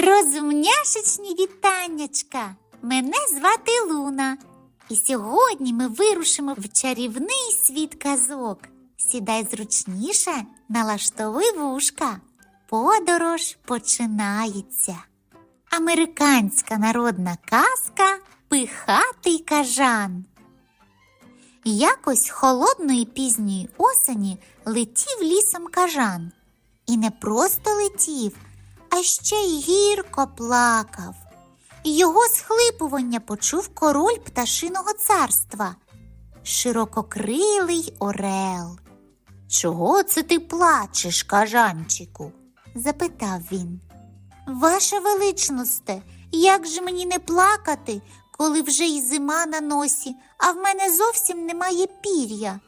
Розумняшечні вітаннячка! Мене звати Луна. І сьогодні ми вирушимо в чарівний світ казок. Сідай зручніше, налаштовуй вушка. Подорож починається. Американська народна казка Пихатий кажан. Якось холодної пізньої осені летів лісом кажан. І не просто летів, а ще й гірко плакав. Його схлипування почув король пташиного царства, ширококрилий орел. Чого це ти плачеш, кажанчику? запитав він. Ваша величносте, як же мені не плакати, коли вже й зима на носі, а в мене зовсім немає пір'я,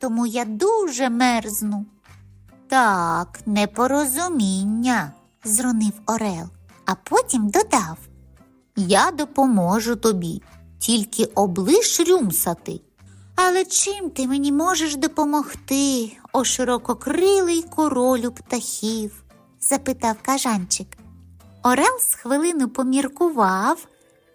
тому я дуже мерзну. Так, непорозуміння, зронив Орел, а потім додав. Я допоможу тобі, тільки облиш рюмсати. Але чим ти мені можеш допомогти, о ширококрилий королю птахів? запитав кажанчик. Орел з хвилину поміркував,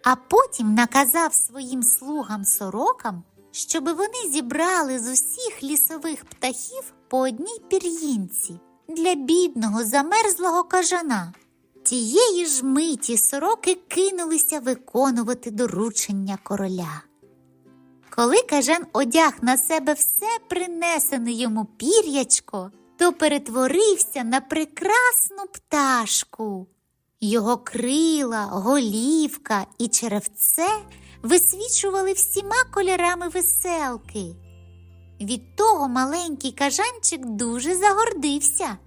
а потім наказав своїм слугам сорокам, щоби вони зібрали з усіх лісових птахів по одній пір'їнці для бідного замерзлого кажана. Тієї ж миті сороки кинулися виконувати доручення короля. Коли кажан одяг на себе все принесене йому пір'ячко, то перетворився на прекрасну пташку. Його крила, голівка і черевце висвічували всіма кольорами веселки. Від того маленький кажанчик дуже загордився.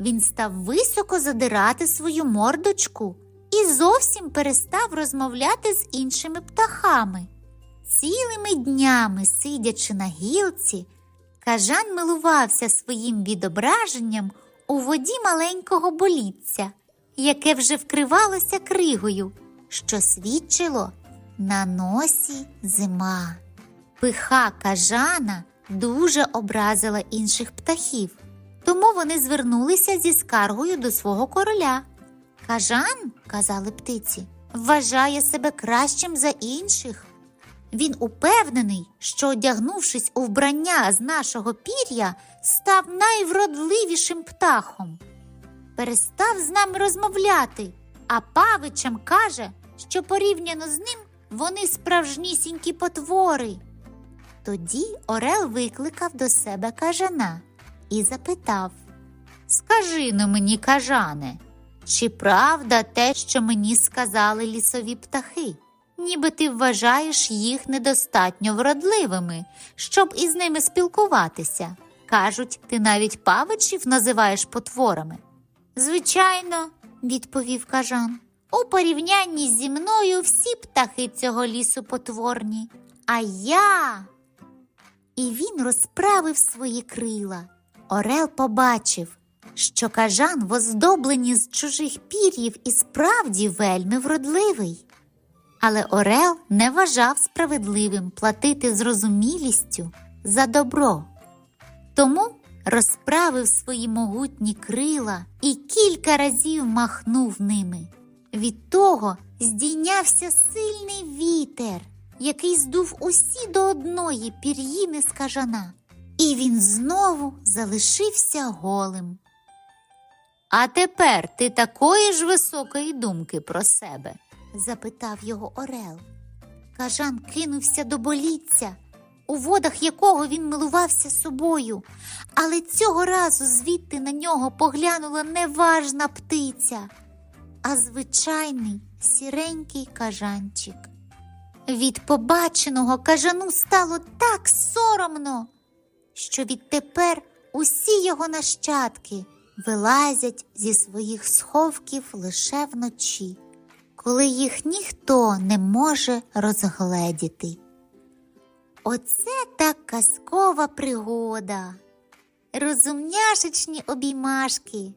Він став високо задирати свою мордочку і зовсім перестав розмовляти з іншими птахами. Цілими днями, сидячи на гілці, кажан милувався своїм відображенням у воді маленького болітця, яке вже вкривалося кригою, що свідчило на носі зима. Пиха кажана дуже образила інших птахів, тому вони звернулися зі скаргою до свого короля. Кажан, казали птиці, вважає себе кращим за інших. Він упевнений, що, одягнувшись у вбрання з нашого пір'я, став найвродливішим птахом. Перестав з нами розмовляти, а павичам каже, що порівняно з ним вони справжнісінькі потвори. Тоді Орел викликав до себе кажана і запитав Скажи но мені, кажане, чи правда те, що мені сказали лісові птахи? Ніби ти вважаєш їх недостатньо вродливими, щоб із ними спілкуватися. Кажуть, ти навіть павичів називаєш потворами. Звичайно, відповів кажан. У порівнянні зі мною всі птахи цього лісу потворні, а я. І він розправив свої крила. Орел побачив, що кажан, воздоблений з чужих пір'їв, і справді вельми вродливий. Але Орел не вважав справедливим платити зрозумілістю за добро. Тому розправив свої могутні крила і кілька разів махнув ними. Від того здійнявся сильний вітер, який здув усі до одної пір'їни з кажана, і він знову залишився голим. А тепер ти такої ж високої думки про себе? запитав його Орел. Кажан кинувся до боліття, у водах якого він милувався собою, але цього разу звідти на нього поглянула не важна птиця, а звичайний сіренький кажанчик. Від побаченого кажану стало так соромно, що відтепер усі його нащадки вилазять зі своїх сховків лише вночі, коли їх ніхто не може розгледіти. Оце так казкова пригода. Розумняшечні обіймашки.